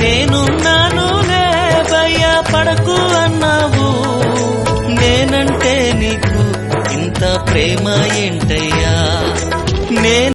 నేనున్నాను లే భయ్యా పడకు అన్నావు. నేనంటే నీకు ఇంత ప్రేమ ఏంటి?